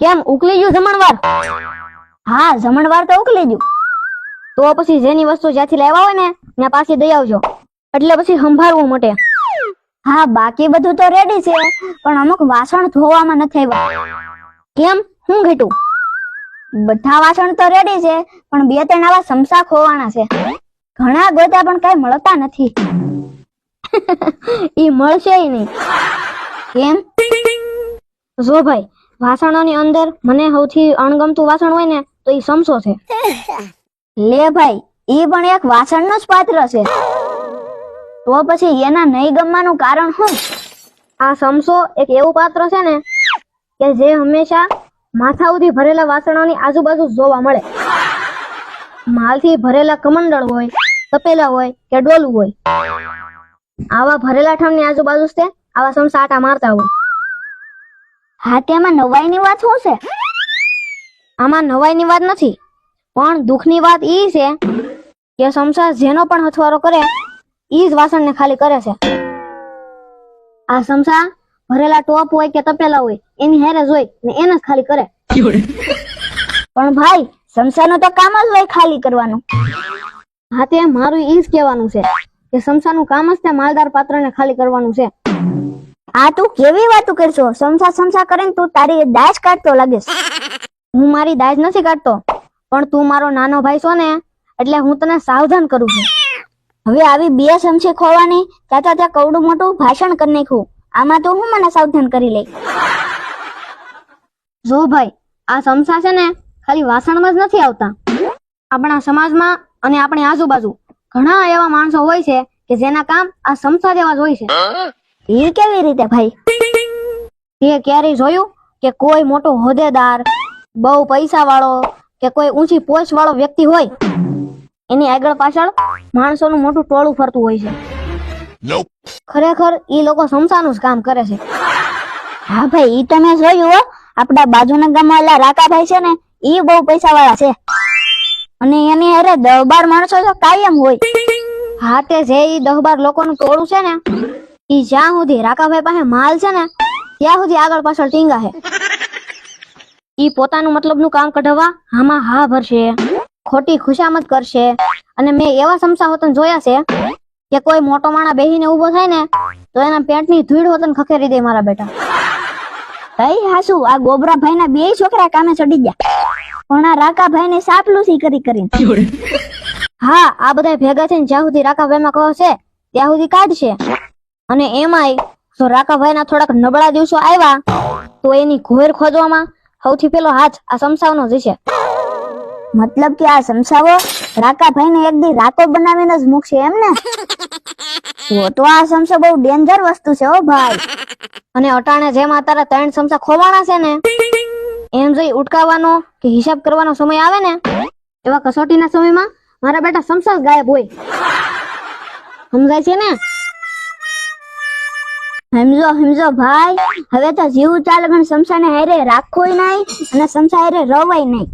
કેમ ઉકલી ગયું જમણવાર? હા, જમણવાર તો ઉકલી ગયું. તો પછી જેની વસ્તુ જ્યાંથી લેવા હોય ને, ત્યાં પાછી દઈ આવજો. એટલે પછી સંભાળવું મટે. હા, બાકી બધું તો રેડી છે, પણ અમુક વાસણ ધોવામાં નથી આવ્યા. કેમ? હું ઘેટું બધા વાસણ તો રેડી છે, પણ બે ત્રણ આવા સમસા ખોવાના છે. ઘણા ગોતા પણ કઈ મળતા નથી. ઈ મળશે નહીં. કેમ? જો ભાઈ, વાસણોની અંદર મને સૌથી અણગમતું વાસણ હોય ને, તો એ સમસો છે. લે ભાઈ એ પણ એક વાસણનો જ પાત્ર છે. તો પછી એના નહીં ગમવાનું કારણ શું? આ સમસો એક એવું પાત્ર છે ને, કે જે હંમેશા માથા સુધી ભરેલા વાસણોની આજુબાજુ જોવા મળે. માલથી ભરેલા કમંડળ હોય, તપેલા હોય કે ડોલું હોય. આવા ભરેલા ઠામની આજુબાજુ છે આવા સમ સાટા મારતા હોય. હા તેમાં નવાઈની વાત શું છે? આમાં નવાઈની વાત નથી પણ દુઃખની વાત ઈ છે કે સંસાર જેનો પણ હથવારો કરે ઈ જ વાસણને ખાલી કરે છે. આ સંસાર ભરેલા ટોપ હોય કે તપેલા હોય એની હેરે જોઈ ને એને જ ખાલી કરે. પણ ભાઈ સમસાનું તો કામ જ હોય ખાલી કરવાનું. હા તે મારું ઈ જ કહેવાનું છે. કે સમસાનું કામ જ તે માલદાર પાત્રને ખાલી કરવાનું છે. આ તું કેવી વાતો કરશો? સમસા સમસા કરીને તું તારી દાજ કાઢતો લાગીશ હું મારી દાજ નથી કાઢતો, પણ તું મારો નાનો ભાઈ છો ને, એટલે હું તને સાવધાન કરું છું. હવે આવી બે સમસી ખોવાની ચાચા ત્યાં કવડું મોટું ભાષણ કરી નાખ્યું. આમાં તો હું મને સાવધાન કરી લઈ જો ભાઈ, આ સમસા છે ને, ખાલી વાસણમાં જ નથી આવતા. આપણા સમાજમાં અને આપણી આજુબાજુ ઘણા એવા માણસો હોય છે કે જેના કામ આ સમસા જેવા જ હોય છે. એ કેવી રીતે ભાઈ? તે ક્યારેય જોયું કે કોઈ મોટો હોદ્દેદાર બહુ પૈસા વાળો કે કોઈ ઊંચી પોસ્ટ વાળો વ્યક્તિ હોય? એની આગળ પાછળ માણસોનું મોટું ટોળું ફરતું હોય છે. ખરેખર એ લોકો સમસાનું જ કામ કરે છે. હા ભાઈ ઈ તમે જોયું હો આપડા બાજુના ગામમાં ઓલા રાકાભાઈ છે ને ઈ બહુ પૈસા વાળા છે. અને એની અરે દહ બાર માણસો તો કાયમ હોય. હાથે જે ઈ દહ બાર લોકોનું ટોળું છે ને, ઈ જ્યાં સુધી રાકાભાઈ પાસે માલ છે ને, ત્યાં સુધી આગળ પાછળ ટીંગા છે ઈ પોતાનું મતલબનું કામ કઢાવવા હામાં હા ભરશે, ખોટી ખુશામત કરશે. અને મેં એવા સમસા હોતન જોયા છે કે કોઈ મોટો માણા બેહીને ઊભો થાય ને, તો એના પેટની ધૂળ હોતન ખખેરી દે મારા બેટા. તઈ હાસુ, આ ગોબરા ભાઈ ના બે છોકરા કામે ચડી ગયા. પણ આ રાકાભાઈ ને સાપલુસી કરી કરીને. હા આ બધા ભેગા થઈને જ્યાં સુધી રાકાભાઈ માં કહો છે ત્યાં સુધી કાઢશે. અને એમાંય જો રાકાભાઈ ના થોડાક નબળા દિવસો આવ્યા તો એની ઘોર ખોદવામાં સૌથી પેલો હાથ આ સમસાવનો જ છે. મતલબ કે આ સમસાવો રાકાભાઈ ને એક દી રાતો બનાવીને જ મૂકશે એમ ને? તો તો આ સમસા બહુ ડેન્જર વસ્તુ છે ઓ ભાઈ. અને અટાણે જેમ આ તારા ત્રણ સમસા ખોવાના છે ને એમ ઉટકાવવાનો કે હિસાબ કરવાનો સમય આવે ને, એવા કસોટીના સમયમાં મારા બેટા સમસા ગાયબ હોય. સમજાય છે ને? સમજો સમજો ભાઈ, હવે તો જીવ ચાલે પણ સમસાને હારે રાખોય નહીં અને સમસા હારે રવાય નહીં.